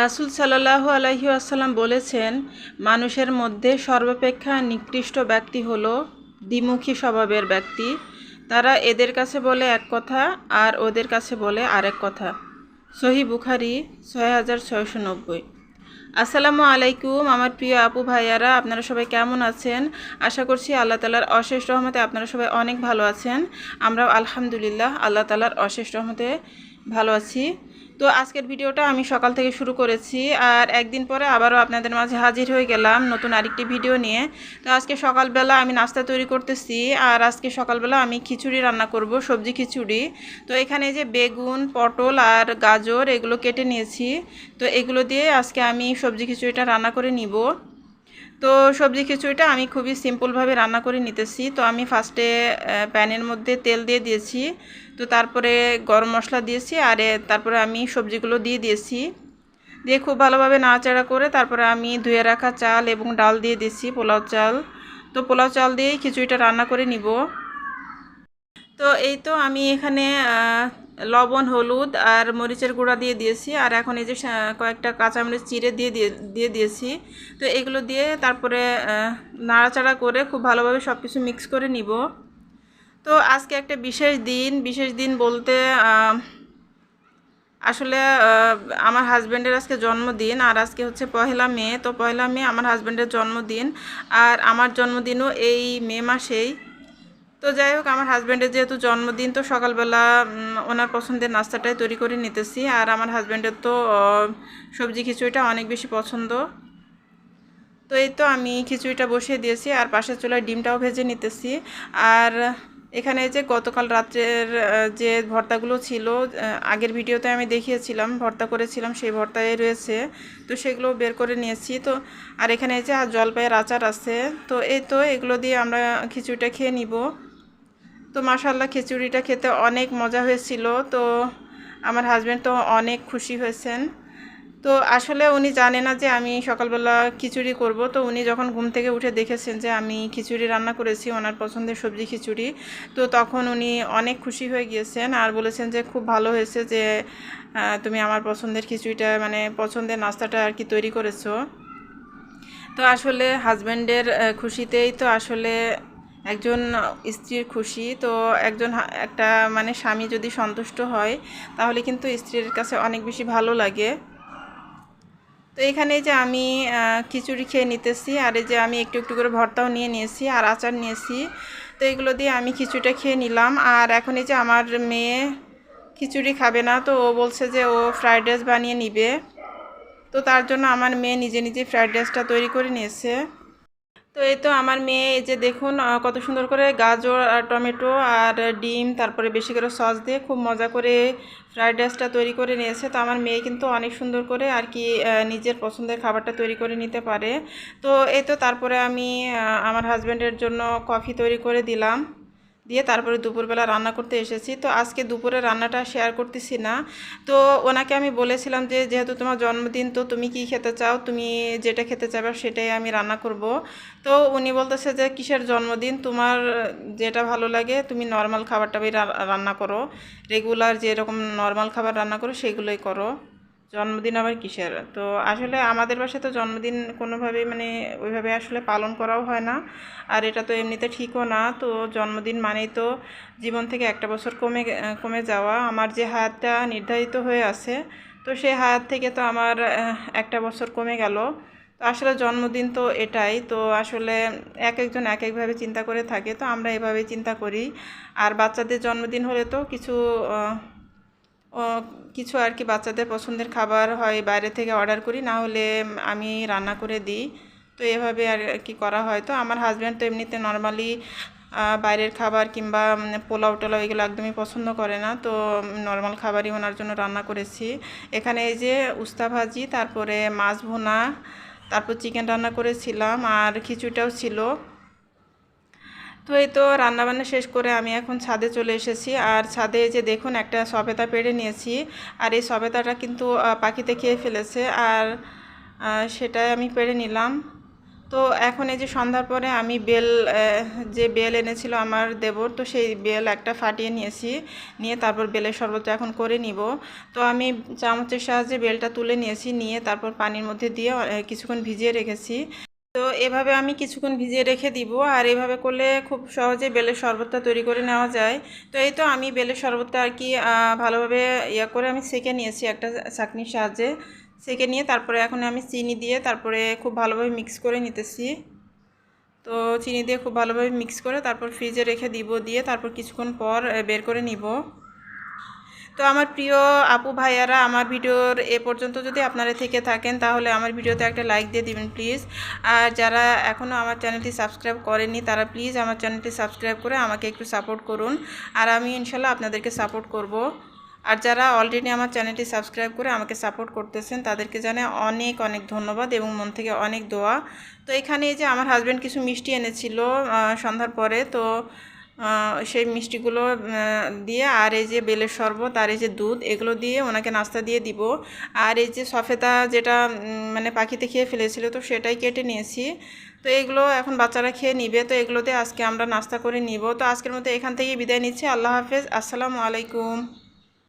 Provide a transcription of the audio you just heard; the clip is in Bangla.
রাসুল সাল্লাহ আলহি আসাল্লাম বলেছেন, মানুষের মধ্যে সর্বাপেক্ষা নিকৃষ্ট ব্যক্তি হল দ্বিমুখী স্বভাবের ব্যক্তি। তারা এদের কাছে বলে এক কথা আর ওদের কাছে বলে আরেক কথা। সহি বুখারি, ছয় হাজার ছয়শো নব্বই। আসসালামু আলাইকুম আমার প্রিয় আপু ভাইয়ারা, আপনারা সবাই কেমন আছেন? আশা করছি আল্লাহ তালার অশেষ রহমতে আপনারা সবাই অনেক ভালো আছেন। আমরাও আলহামদুলিল্লাহ আল্লাহ তালার অশেষ রহমতে ভালো আছি। তো আজকের ভিডিওটা আমি সকাল থেকে শুরু করেছি আর একদিন পরে আবারও আপনাদের মাঝে হাজির হয়ে গেলাম নতুন আরেকটি ভিডিও নিয়ে। তো আজকে সকালবেলা আমি নাস্তা তৈরি করতেছি আর আজকে সকালবেলা আমি খিচুড়ি রান্না করব, সবজি খিচুড়ি। তো এখানে যে বেগুন, পটল আর গাজর এগুলো কেটে নিয়েছি। তো এগুলো দিয়ে আজকে আমি সবজি খিচুড়িটা রান্না করে নিব। তো সবজি খিচুড়িটা আমি খুবই সিম্পলভাবে রান্না করে নিতেছি। তো আমি ফার্স্টে প্যানের মধ্যে তেল দিয়ে দিয়েছি। তো তারপরে গরম মশলা দিয়েছি আর তারপরে আমি সবজিগুলো দিয়ে দিয়েছি। দিয়ে খুব ভালোভাবে নাড়াচাড়া করে তারপরে আমি ধুয়ে রাখা চাল এবং ডাল দিয়ে দিয়েছি পোলাও চাল। তো পোলাও চাল দিয়েই খিচুড়িটা রান্না করে নিব। তো এই তো আমি এখানে লবণ, হলুদ আর মরিচের গুঁড়া দিয়ে দিয়েছি। আর এখন এই যে কয়েকটা কাঁচামরিচ চিড়ে দিয়ে দিয়ে দিয়ে দিয়েছি। তো এগুলো দিয়ে তারপরে নাড়াচাড়া করে খুব ভালোভাবে সব কিছু মিক্স করে নিব। তো আজকে একটা বিশেষ দিন। বিশেষ দিন বলতে আসলে আমার হাজব্যান্ডের আজকে জন্মদিন আর আজকে হচ্ছে পহেলা মে। তো পহেলা মে আমার হাজব্যান্ডের জন্মদিন। আর আমার জন্মদিনও এই মে মাসেই। তো যাই হোক, আমার হাজব্যান্ডের যেহেতু জন্মদিন, তো সকালবেলা ওনার পছন্দের নাস্তাটাই তৈরি করে নিতেছি। আর আমার হাজব্যান্ডের তো সবজি খিচুড়িটা অনেক বেশি পছন্দ। তো এই তো আমি খিচুড়িটা বসিয়ে দিয়েছি, আর পাশের চুলায় ডিমটাও ভেজে নিতেছি। আর এখানে যে গতকাল রাত্রের যে ভর্তাগুলো ছিল আগের ভিডিওতে আমি দেখিয়েছিলাম, ভর্তা করেছিলাম, সেই ভর্তায় রয়েছে। তো সেগুলো বের করে নিয়েছি। তো, আর এখানে যে আর জলপাইয়ের আচার আছে, তো এই তো এগুলো দিয়ে আমরা খিচুড়িটা খেয়ে নিব। তো মাসাল্লাহ খিচুড়িটা খেতে অনেক মজা হয়েছিল। তো আমার হাজব্যান্ড তো অনেক খুশি হয়েছেন। তো আসলে উনি জানে না যে আমি সকালবেলা খিচুড়ি করব। তো উনি যখন ঘুম থেকে উঠে দেখেছেন যে আমি খিচুড়ি রান্না করেছি, ওনার পছন্দের সবজি খিচুড়ি, তো তখন উনি অনেক খুশি হয়ে গিয়েছেন আর বলেছেন যে খুব ভালো হয়েছে যে তুমি আমার পছন্দের খিচুড়িটা মানে পছন্দের নাস্তাটা আর কি তৈরি করেছ। তো আসলে হাজব্যান্ডের খুশিতেই তো আসলে একজন স্ত্রীর খুশি, তো একজন একটা মানে স্বামী যদি সন্তুষ্ট হয়, তাহলে কিন্তু স্ত্রীর কাছে অনেক বেশি ভালো লাগে। তো এখানে যে আমি খিচুড়ি খেয়ে নিতেছি, আর এই যে আমি একটু একটু করে ভর্তাও নিয়ে নিয়েছি, আর আচার নিয়েছি, তো এগুলো দিয়ে আমি খিচুড়িটা খেয়ে নিলাম। আর এখন এই যে আমার মেয়ে খিচুড়ি খাবে না, তো ও বলছে যে ও ফ্রাইড রাইস বানিয়ে নিবে। তো তার জন্য আমার মেয়ে নিজে নিজে ফ্রাইড রাইসটা তৈরি করে নিয়েছে। তো এই তো আমার মেয়ে, এই যে দেখুন কত সুন্দর করে গাজর আর টমেটো আর ডিম, তারপরে বেশি করে সস দিয়ে খুব মজা করে ফ্রায়েড রাইসটা তৈরি করে নিয়েছে। তো আমার মেয়ে কিন্তু অনেক সুন্দর করে আর কি নিজের পছন্দের খাবারটা তৈরি করে নিতে পারে। তো এই তো তারপরে আমি আমার হাজব্যান্ডের জন্য কফি তৈরি করে দিলাম। দিয়ে তারপরে দুপুরবেলা রান্না করতে এসেছি। তো আজকে দুপুরে রান্নাটা শেয়ার করতেছি না। তো ওনাকে আমি বলেছিলাম যে, যেহেতু তোমার জন্মদিন, তো তুমি কি খেতে চাও? তুমি যেটা খেতে চাবে সেটাই আমি রান্না করব। তো উনি বলতেছে যে, কিসের জন্মদিন? তোমার যেটা ভালো লাগে, তুমি নর্মাল খাবারটাই রান্না করো। রেগুলার যেরকম নর্মাল খাবার রান্না করো, সেগুলোই করো। জন্মদিন আবার কিসের? তো আসলে আমাদের বাসায় তো জন্মদিন কোনোভাবেই মানে ওইভাবে আসলে পালন করাও হয় না। আর এটা তো এমনিতে ঠিকও না। তো জন্মদিন মানেই তো জীবন থেকে একটা বছর কমে কমে যাওয়া। আমার যে হায়াতটা নির্ধারিত হয়ে আছে, তো সেই হায়াত থেকে তো আমার একটা বছর কমে গেল। তো আসলে জন্মদিন তো এটাই। তো আসলে এক একজন এক একভাবে চিন্তা করে থাকে। তো আমরা এভাবে চিন্তা করি। আর বাচ্চাদের জন্মদিন হলে তো কিছু কিছু আর কি বাচ্চাদের পছন্দের খাবার হয় বাইরে থেকে অর্ডার করি, না হলে আমি রান্না করে দিই। তো এভাবে আর কি করা হয়। তো আমার হাজব্যান্ড তো এমনিতে নর্মালি বাইরের খাবার কিংবা পোলাও টোলাও এগুলো একদমই পছন্দ করে না। তো নর্মাল খাবারই ওনার জন্য রান্না করেছি। এখানে এই যে উস্তা ভাজি, তারপরে মাছ ভুনা, তারপর চিকেন রান্না করেছিলাম, আর খিচুড়িটাও ছিল। তো এই তো রান্নাবান্না শেষ করে আমি এখন ছাদে চলে এসেছি। আর ছাদে যে দেখুন একটা সবেতা পেড়ে নিয়েছি। আর এই সবেতাটা কিন্তু পাখিতে খেয়ে ফেলেছে। আর সেটাই আমি পেড়ে নিলাম। তো এখন এই যে সন্ধ্যার পরে আমি বেল যে বেল এনেছিল আমার দেবর, তো সেই বেল একটা ফাটিয়ে নিয়েছি। নিয়ে তারপর বেলের শরবত এখন করে নিব। তো আমি চামচের সাহায্যে বেলটা তুলে নিয়েছি। নিয়ে তারপর পানির মধ্যে দিয়ে কিছুক্ষণ ভিজিয়ে রেখেছি। তো এভাবে আমি কিছুক্ষণ ভিজিয়ে রেখে দিব আর এভাবে করলে খুব সহজে বেলের শরবতটা তৈরি করে নেওয়া যায়। তো এই তো আমি বেলের শরবতটা আর কি ভালোভাবে ইয়ে করে আমি সেকে নিয়েছি একটা চাকনির সাহায্যে। সেকে নিয়ে তারপরে এখন আমি চিনি দিয়ে তারপরে খুব ভালোভাবে মিক্স করে নিতেছি। তো চিনি দিয়ে খুব ভালোভাবে মিক্স করে তারপর ফ্রিজে রেখে দিব দিয়ে তারপর কিছুক্ষণ পর বের করে নিব। তো আমার প্রিয় আপু ভাইয়ারা, আমার ভিডিওর এ পর্যন্ত যদি আপনারা থেকে থাকেন, তাহলে আমার ভিডিওতে একটা লাইক দিয়ে দিবেন প্লিজ আর যারা এখনও আমার চ্যানেলটি সাবস্ক্রাইব করেনি তারা প্লিজ আমার চ্যানেলটি সাবস্ক্রাইব করে আমাকে একটু সাপোর্ট করুন। আর আমি ইনশাল্লাহ আপনাদেরকে সাপোর্ট করব। আর যারা অলরেডি আমার চ্যানেলটি সাবস্ক্রাইব করে আমাকে সাপোর্ট করতেছেন, তাদেরকে জানে অনেক অনেক ধন্যবাদ এবং মন থেকে অনেক দোয়া। তো এখানে যে আমার হাজব্যান্ড কিছু মিষ্টি এনেছিল সন্ধ্যার পরে, তো সেই মিষ্টিগুলো দিয়ে আর এই যে বেলের শরবত আর এই যে দুধ, এগুলো দিয়ে ওনাকে নাস্তা দিয়ে দিব। আর এই যে সফেতা যেটা মানে পাখিতে খেয়ে ফেলেছিল, তো সেটাই কেটে নিয়েছি। তো এগুলো এখন বাচ্চারা খেয়ে নিবে, তো এগুলোতে আজকে আমরা নাস্তা করে নিব। তো আজকের মতো এখান থেকে বিদায় নিচ্ছি। আল্লাহ হাফেজ। আসসালামু আলাইকুম।